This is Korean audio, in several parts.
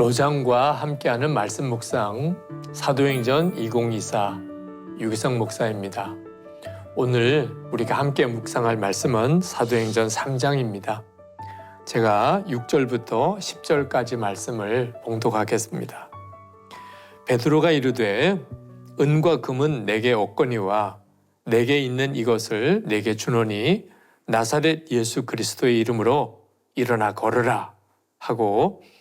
로장과 함께하는 말씀 묵상 사도행전 2024 유기성 목사입니다. 오늘 우리가 함께 묵상할 말씀은 사도행전 3장입니다. 제가 6절부터 10절까지 말씀을 봉독하겠습니다. 베드로가 이르되 은과 금은 내게 없거니와 내게 있는 이것을 내게 주노니 나사렛 예수 그리스도의 이름으로 일어나 걸으라 하고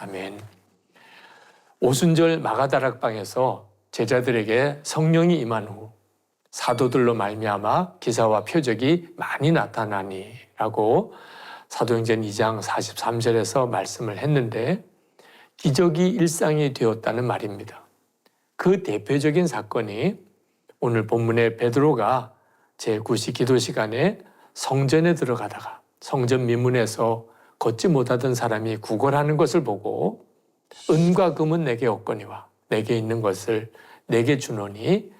아멘. 오순절 마가다락방에서 제자들에게 성령이 임한 후 사도들로 말미암아 기사와 표적이 많이 나타나니라고 사도행전 2장 43절에서 말씀을 했는데 기적이 일상이 되었다는 말입니다. 그 대표적인 사건이 오늘 본문의 베드로가 제9시 기도 시간에 성전에 들어가다가 성전 미문에서 걷지 못하던 사람이 구걸하는 것을 보고 은과 금은 내게 없거니와 내게 있는 것을 내게 주노니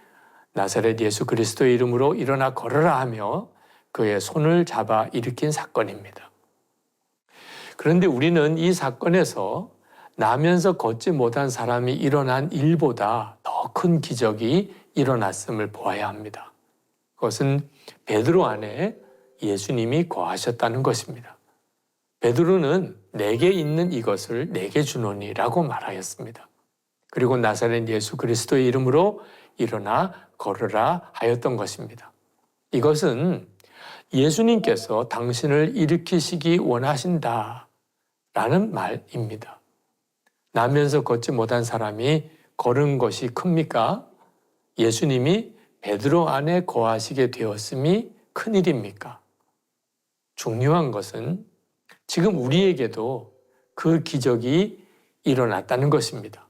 나사렛 예수 그리스도의 이름으로 일어나 걸어라 하며 그의 손을 잡아 일으킨 사건입니다. 그런데 우리는 이 사건에서 나면서 걷지 못한 사람이 일어난 일보다 더 큰 기적이 일어났음을 보아야 합니다. 그것은 베드로 안에 예수님이 거하셨다는 것입니다. 베드로는 내게 있는 이것을 내게 주노니라고 말하였습니다. 그리고 나사렛 예수 그리스도의 이름으로 일어나 걸으라 하였던 것입니다. 이것은 예수님께서 당신을 일으키시기 원하신다 라는 말입니다. 나면서 걷지 못한 사람이 걸은 것이 큽니까? 예수님이 베드로 안에 거하시게 되었음이 큰일입니까? 중요한 것은 지금 우리에게도 그 기적이 일어났다는 것입니다.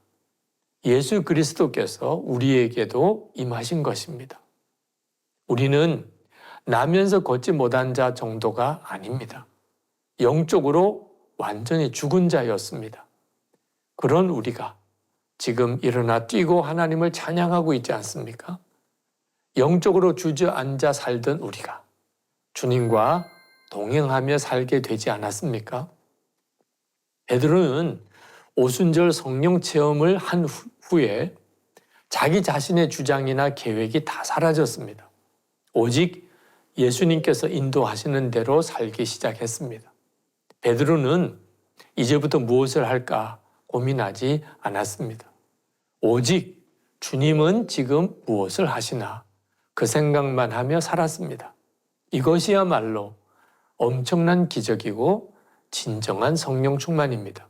예수 그리스도께서 우리에게도 임하신 것입니다. 우리는 나면서 걷지 못한 자 정도가 아닙니다. 영적으로 완전히 죽은 자였습니다. 그런 우리가 지금 일어나 뛰고 하나님을 찬양하고 있지 않습니까? 영적으로 주저앉아 살던 우리가 주님과 동행하며 살게 되지 않았습니까? 베드로는 오순절 성령 체험을 한 후에 자기 자신의 주장이나 계획이 다 사라졌습니다. 오직 예수님께서 인도하시는 대로 살기 시작했습니다. 베드로는 이제부터 무엇을 할까 고민하지 않았습니다. 오직 주님은 지금 무엇을 하시나 그 생각만 하며 살았습니다. 이것이야말로 엄청난 기적이고 진정한 성령 충만입니다.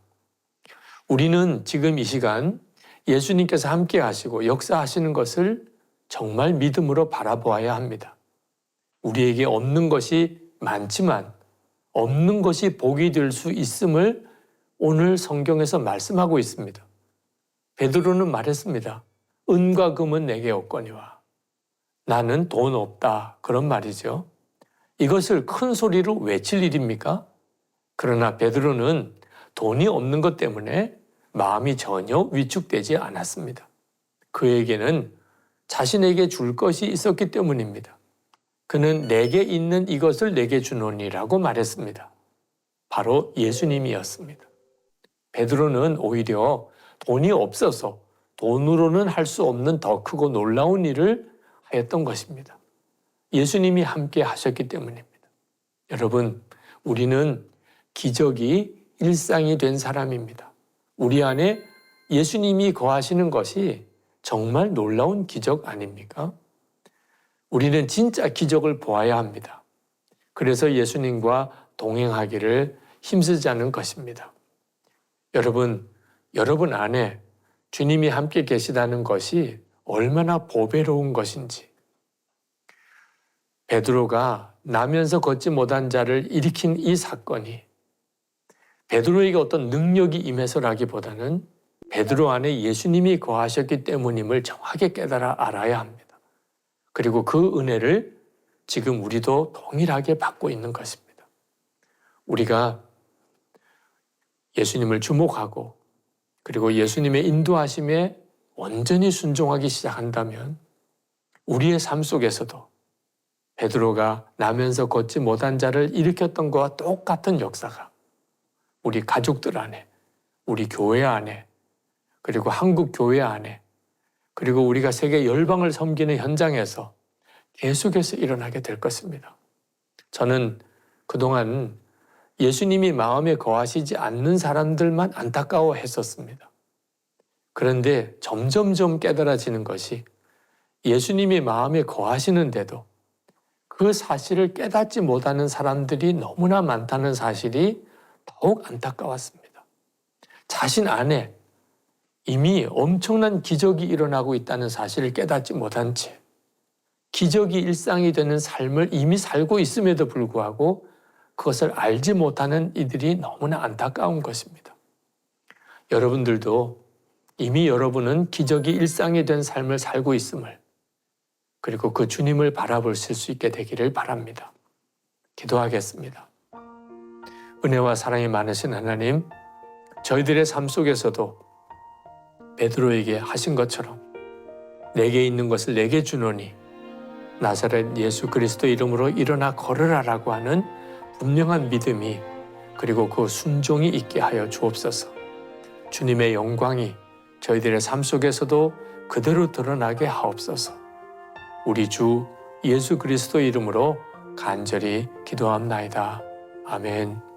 우리는 지금 이 시간 예수님께서 함께 하시고 역사하시는 것을 정말 믿음으로 바라보아야 합니다. 우리에게 없는 것이 많지만 없는 것이 복이 될 수 있음을 오늘 성경에서 말씀하고 있습니다. 베드로는 말했습니다. 은과 금은 내게 없거니와 나는 돈 없다. 그런 말이죠. 이것을 큰 소리로 외칠 일입니까? 그러나 베드로는 돈이 없는 것 때문에 마음이 전혀 위축되지 않았습니다. 그에게는 자신에게 줄 것이 있었기 때문입니다. 그는 내게 있는 이것을 내게 주노니라고 말했습니다. 바로 예수님이었습니다. 베드로는 오히려 돈이 없어서 돈으로는 할 수 없는 더 크고 놀라운 일을 하였던 것입니다. 예수님이 함께 하셨기 때문입니다. 여러분, 우리는 기적이 일상이 된 사람입니다. 우리 안에 예수님이 거하시는 것이 정말 놀라운 기적 아닙니까? 우리는 진짜 기적을 보아야 합니다. 그래서 예수님과 동행하기를 힘쓰자는 것입니다. 여러분, 여러분 안에 주님이 함께 계시다는 것이 얼마나 보배로운 것인지 베드로가 나면서 걷지 못한 자를 일으킨 이 사건이 베드로에게 어떤 능력이 임해서라기보다는 베드로 안에 예수님이 거하셨기 때문임을 정확하게 깨달아 알아야 합니다. 그리고 그 은혜를 지금 우리도 동일하게 받고 있는 것입니다. 우리가 예수님을 주목하고 그리고 예수님의 인도하심에 온전히 순종하기 시작한다면 우리의 삶 속에서도 베드로가 나면서 걷지 못한 자를 일으켰던 것과 똑같은 역사가 우리 가족들 안에, 우리 교회 안에, 그리고 한국 교회 안에, 그리고 우리가 세계 열방을 섬기는 현장에서 계속해서 일어나게 될 것입니다. 저는 그동안 예수님이 마음에 거하시지 않는 사람들만 안타까워 했었습니다. 그런데 점점점 깨달아지는 것이 예수님이 마음에 거하시는데도 그 사실을 깨닫지 못하는 사람들이 너무나 많다는 사실이 더욱 안타까웠습니다. 자신 안에 이미 엄청난 기적이 일어나고 있다는 사실을 깨닫지 못한 채 기적이 일상이 되는 삶을 이미 살고 있음에도 불구하고 그것을 알지 못하는 이들이 너무나 안타까운 것입니다. 여러분들도 이미 여러분은 기적이 일상이 된 삶을 살고 있음을 그리고 그 주님을 바라보실 수 있게 되기를 바랍니다. 기도하겠습니다. 은혜와 사랑이 많으신 하나님, 저희들의 삶 속에서도 베드로에게 하신 것처럼 내게 있는 것을 내게 주노니 나사렛 예수 그리스도 이름으로 일어나 걸으라라고 하는 분명한 믿음이 그리고 그 순종이 있게 하여 주옵소서. 주님의 영광이 저희들의 삶 속에서도 그대로 드러나게 하옵소서. 우리 주 예수 그리스도 이름으로 간절히 기도합나이다. 아멘.